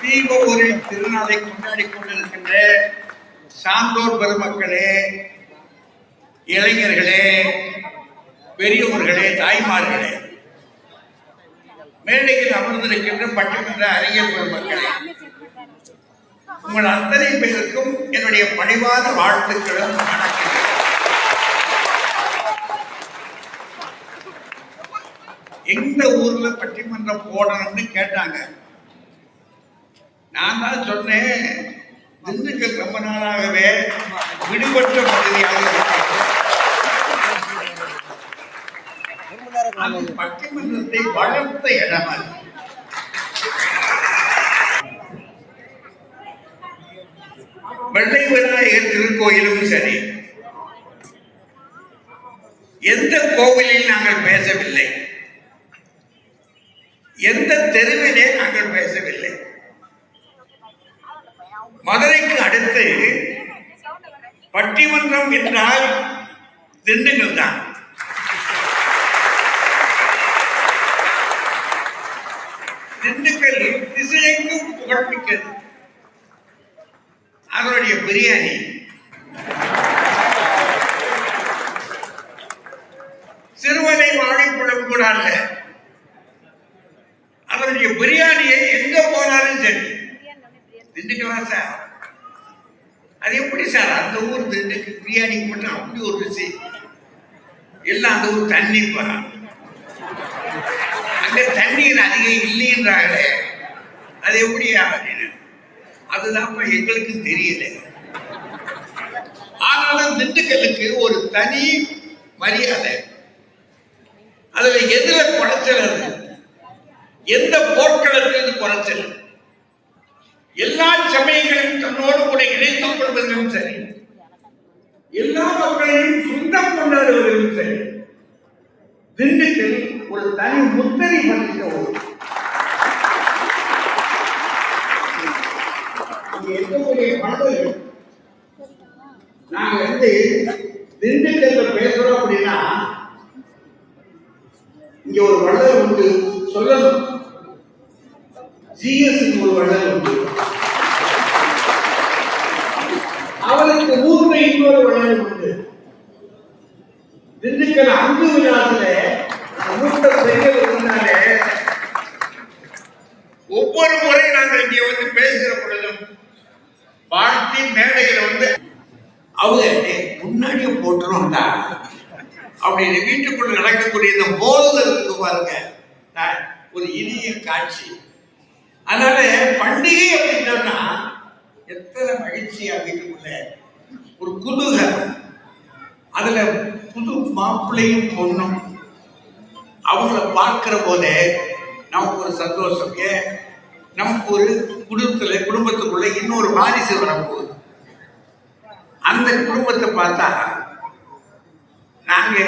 தீப ஊரில் திருநாளை கொண்டாடி கொண்டிருக்கின்ற சான்றோர் பெருமக்களே இளைஞர்களே பெரியவர்களே தாய்மார்களே மேடையில் அமர்ந்திருக்கின்ற பட்டிமன்ற அறிஞர் பெருமக்களே உங்கள் அத்தனை பேருக்கும் என்னுடைய பணிவான வாழ்த்துக்களும் வணக்கங்களும். எந்த ஊர்ல பட்டிமன்றம் போடணும்னு கேட்டாங்க. நான் தான் சொன்னேன் திண்டுக்கல் ரொம்ப நாளாகவே விடுபட்ட பகுதியாக இருக்கிறது. பட்டிமன்றத்தை வளர்த்த இடம் அது. வெள்ளை விநாயகர் திருக்கோயிலும் சரி. எந்த கோவிலில் நாங்கள் பேசவில்லை. எந்த தெருவிலே நாங்கள் பேசவில்லை. மதுரைக்கு அடுத்து பட்டிமன்றம் என்றால் திண்டுக்கல் தான். திண்டுக்கல் திசையெங்கும் புகழ்மிக்கது அதனுடைய பிரியாணி. சிறுவனை வாழைப்பழம் கூட அல்ல அதனுடைய பிரியாணியை எங்க போனாலும் சரி திண்டுக்கலாம் சார். அது எப்படி சார்? அந்த ஊர் திண்டுக்கு பிரியாணி மட்டும் அப்படி ஒரு ருசி. எல்லாம் அந்த ஊர் தண்ணி அந்த தண்ணீர் அதிகம் இல்லைன்றாங்களே அது எப்படி அப்படின்னு அதுதான் எங்களுக்கு தெரியல. ஆனாலும் திண்டுக்கல்லுக்கு ஒரு தனி மரியாதை. அதுல எதுல குறைச்சல் அது? எந்த போர்க்களத்தில் குறைச்சல்? எல்லா சமயங்களையும் தன்னோடு கூட இணைத்துக் கொள்வதிலும் சரி. எல்லா மக்களையும் சொந்தம் கொண்டாடுவதிலும் சரி. திண்டுக்கல் ஒரு தனி முத்திரை பதித்த ஒரு இங்க இருக்கக்கூடிய மக்கள் நாங்கள் வந்து ஜிஎஸ்க்கு ஒரு வள்ளல் உண்டு. அவருக்கு ஊர்ல இன்னொரு வள்ளல் உண்டு. திண்டுக்கல் அங்கு விழாத்துல மூத்த பெரியவர் இருந்தாலே ஒவ்வொரு முறை நாங்கள் இங்கே வந்து பேசுகிற பொழுதும் வாழ்த்தி மேடையில வந்து அவங்க முன்னாடியே போட்டுருவோம்டா. அப்படின்னு வீட்டுக்குள்ள நடக்கக்கூடிய இந்த மோதுதல் இருக்கு பாருங்க. ஒரு இனிய காட்சி. அதனால பண்டிகை அப்படின்னு சொன்னா எத்தனை மகிழ்ச்சியா வீட்டுக்குள்ள ஒரு குதூகலம். அதுல புது மாப்பிள்ளையும் பொண்ணும். அவங்கள பார்க்கிற போதே நமக்கு ஒரு சந்தோஷம். ஏன்? நமக்கு ஒரு குடும்பத்துல குடும்பத்துக்குள்ள இன்னொரு வாரிசு வரப்போகுது அந்த குடும்பத்தை பார்த்தா நாங்க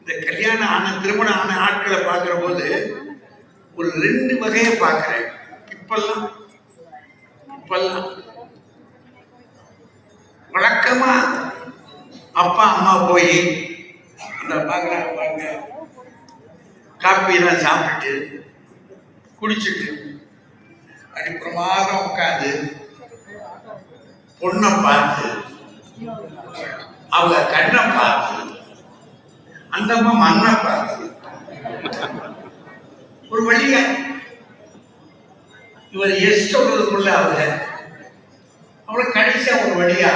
இந்த கல்யாணம் ஆன திருமணம் ஆன ஆட்களை பார்க்கிற போது ஒரு ரெண்டு வகையை பார்க்கிறேன். இப்பெல்லாம் இப்பெல்லாம். வழக்கமா அப்பா அம்மா போய் அந்த பாக்குறாங்க பாருங்க காப்பியெல்லாம் சாப்பிட்டுட்டு குடிச்சிட்டு அப்படி பிரமாதம் உட்காந்து பொண்ணை பார்த்து அவங்க கண்ணை பார்த்து அந்த அம்மா மண்ணை பார்த்து ஒரு வழியா இவர் எஸ் சொல்றதுக்குள்ள அவங்க அவரை கடைசியா ஒரு வழியா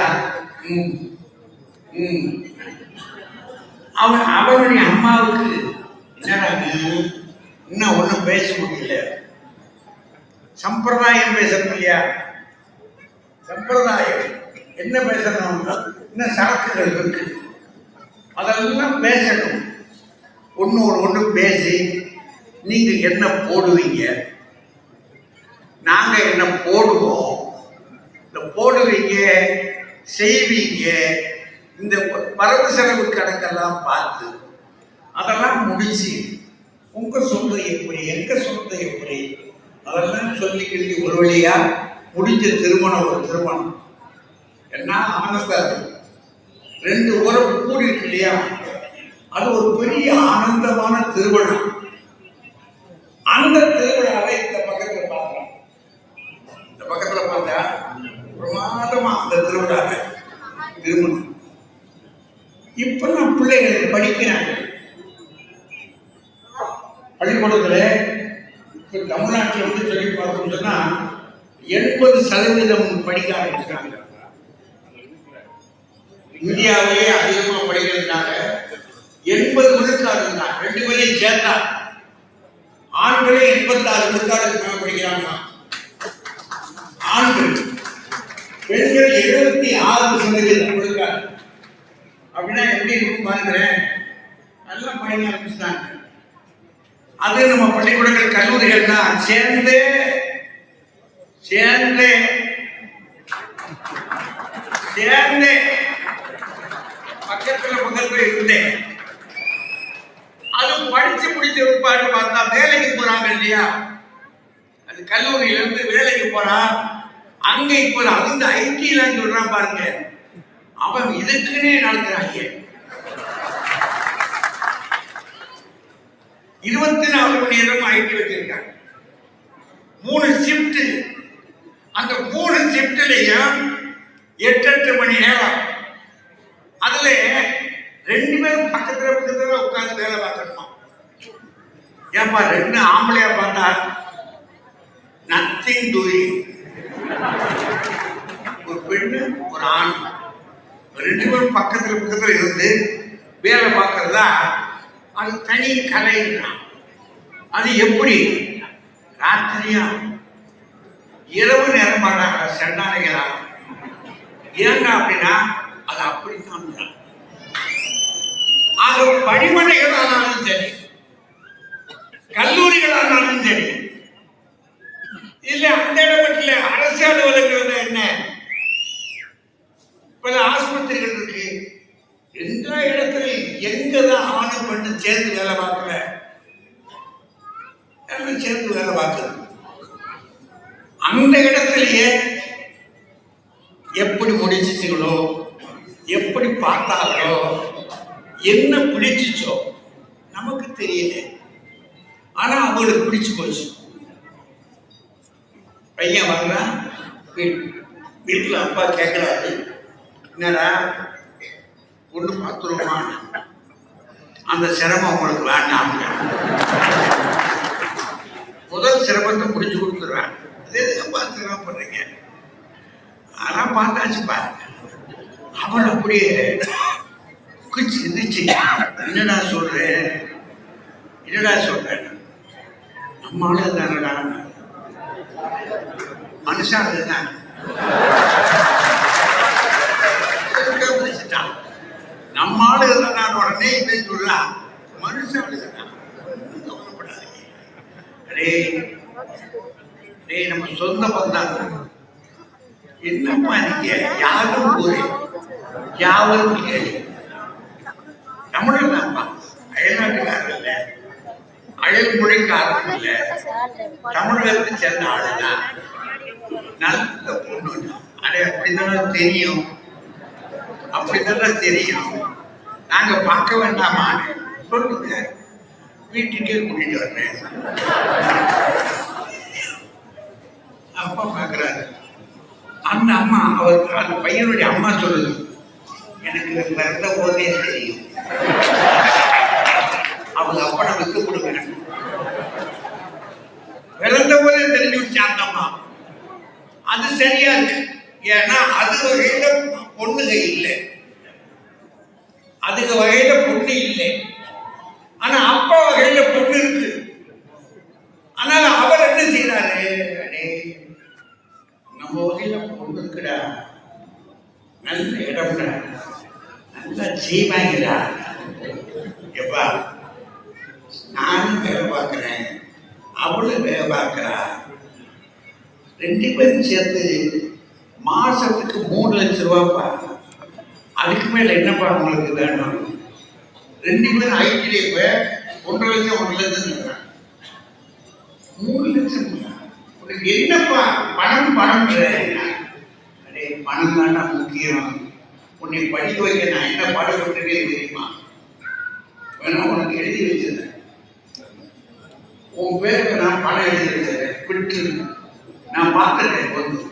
அவன் அவருடைய அம்மாவுக்கு என்னடா இன்னும் ஒன்றும் பேச முடியல. சம்பிரதாயம் பேசணும் இல்லையா? சம்பிரதாயம். என்ன பேசணும்? இன்னும் சரக்குகள் இருக்கு? அதெல்லாம் பேசணும். ஒன்று ஒன்று பேசி நீங்க என்ன போடுவீங்க? நாங்க என்ன போடுவோம்? இந்த போடுவீங்க செய்வீங்க இந்த வரவு செலவு கணக்கெல்லாம் பார்த்து அதெல்லாம் முடிச்சு உங்க சொந்த எப்படி எங்க சொந்த எப்படி? அதெல்லாம் சொல்லி ஒரு வழியா முடிஞ்ச திருமணம் ஒரு திருமணம். என்ன ஆனந்தம் ரெண்டு உறவு கூடி இல்லையா? அது ஒரு பெரிய ஆனந்தமான திருமணம். அந்த திருவிழாவை இந்த பக்கத்துல பார்க்கிறோம் இந்த பக்கத்துல பார்த்தா பிரமாதமா அந்த திருவிழாவை திருமணம். இப்பெல்லாம் பிள்ளைகள் படிக்கிறேன் பள்ளிக்கூடத்துல இப்போ தமிழ்நாட்டில் வந்து சொல்லி பார்த்தோம் எண்பது சதவீதம் படிக்க ஆரம்பிக்கிறாங்க இந்தியாவிலேயே அதிகமாக படிக்கிறதுனால எண்பது விழுக்காடுதான் ரெண்டு பேரையும் சேர்ந்தாங்க ஆண்களே எண்பத்தாறு விழுக்காடுக்கு மேலே படிக்கிறாங்க ஆண்கள். பெண்கள் எழுபத்தி ஆறு சதவீதம் விழுக்காடு. அப்படின்னா எப்படி இருக்கும் பாருங்களேன். நல்லா படிக்க ஆரம்பிச்சுட்டாங்க அது நம்ம பள்ளிக்கூடங்கள் கல்லூரிகள்னா சேர்ந்து சேர்ந்து சேர்ந்து பக்கத்துல பக்கத்துல இருந்தேன் அது படிச்சு முடிச்சு இருப்பாரு பார்த்தா வேலைக்கு போறாங்க இல்லையா? அது கல்லூரியில இருந்து வேலைக்கு போறான் அங்க இப்போ அந்த இந்த சொல்றான் பாருங்க. அவன் இதுக்குன்னே நடத்துறாங்க இருபத்தி நாலு மணி நேரம் ஐடி வச்சிருக்காங்க மூணு ஷிப்ட் அந்த மூணு ஷிப்ட்லயும் எட்டு எட்டு மணி நேரம். அதுல பேரும் பக்கத்துல பக்கத்துல உட்காந்து வேலை பார்க்கணுமா? ஏன்பா ரெண்டு ஆம்பளையா பார்த்தா நத்திங் டூயிங் ஒரு பெண்ணு ஒரு ஆண். ரெண்டு பேரும் பக்கத்துல பக்கத்துல இருந்து வேலை பார்க்கறதா அது தனி கலைங்கிறான் அது எப்படி? ராத்திரியா? இரவு நேரம் பாடுறாங்க செண்டானைகளா? ஏங்க அப்படின்னா அது அப்படித்தான். ஆக பணிமனைகளானாலும் சரி கல்லூரிகளானாலும் சரி. இல்ல அந்த இடம் அரசு அலுவலகங்கள் என்ன? பல ஆஸ்பத்திரிகள் இருக்கு. எல்லா இடத்துல எங்கதான் ஆணும் பண்ணு சேர்ந்து வேலை பார்க்கல? எல்லாம் சேர்ந்து வேலை பார்க்குது. அந்த இடத்துலயே எப்படி முடிச்சிச்சுங்களோ எப்படி பார்த்தாங்களோ என்ன பிடிச்சிச்சோ நமக்கு தெரியல. ஆனா அவங்களுக்கு பிடிச்சு போச்சு. பையன் வர்றான் வீட்டுல வீட்டில் அப்பா கேட்குறாரு என்னடா பொண்ணு பார்த்துருமா அந்த சிரமம் உங்களுக்கு வேண்டாம். முதல் சிரமத்தை முடிச்சு கொடுத்துருவேன் அது எதுக்குப்பா சிரமப்படுறீங்க? ஆனால் பாருங்க. அவன் அப்படியே என்னடா சொல்றேன் என்னடா சொல்றேன் நம்ம ஆளு தானடா மனுஷன் அதுதான். நம்ம ஆளு உடனே இவன் சொல்லலாம் மனுஷன் ஆளுதான் கவலைப்படாதீங்க. டேய் நம்ம சொந்த பந்தாங்க என்னம்மா நீங்க? யாரும் ஒரு யாவரும் கேள்வி தமிழர் தான்ப்பா அயல்நாட்டுக்காரர் இல்ல அயல் மொழிக்காரர் இல்ல தமிழகத்தை சேர்ந்த ஆளுதான். நல்ல பொண்ணு அது அப்படிதான் தெரியும். அப்படிதான் தெரியும். நாங்க பார்க்க வேண்டாமா? சொல்லுங்க. வீட்டுக்கே கூட்டிட்டு வர்றேன் அப்பா பார்க்குறாரு. அந்த அம்மா அவர் அந்த பையனுடைய அம்மா சொல்லுது. எனக்கு பிறந்த போதே தெரியும். அவங்க அப்பனை வித்து கொடுங்க பிறந்த போதே தெரிஞ்சு வச்சு அம்மா அது சரியா இருக்கு. ஏன்னா அது வகையில பொண்ணுக இல்லை. அதுக்கு வகையில பொண்ணு இல்லை ஆனா அப்பா வகையில பொண்ணு இருக்கு ஆனால் அவர் என்ன செய்யறாரு அடே நம்ம வகையில பொண்ணு இருக்குடா நல்ல இடம்டா நல்லா செய்வாங்கடா எப்பா நானும் வேலை பார்க்குறேன் அவளும் வேலை பார்க்குறா ரெண்டு பேரும் சேர்த்து மாசத்துக்கு மூணு லட்சம் ரூபாப்பா அதுக்கு மேல என்னப்பா உங்களுக்கு வேணும் ரெண்டு பேரும் ஐடியில் இப்ப ஒன்றரை லட்சம் ஒன்றரை லட்சம் மூணு லட்சம் உனக்கு என்னப்பா பணம் பணம் அடே பணம் தான்டா முக்கியம் உன்னை படிக்க வைக்க நான் என்ன பாடுபட்டுனே தெரியுமா வேணா உனக்கு எழுதி வச்சிருந்தேன் உன் பேருக்கு நான் பணம் எழுதி வச்சிருக்கேன் விட்டு நான் பார்த்துருக்கேன். வந்து.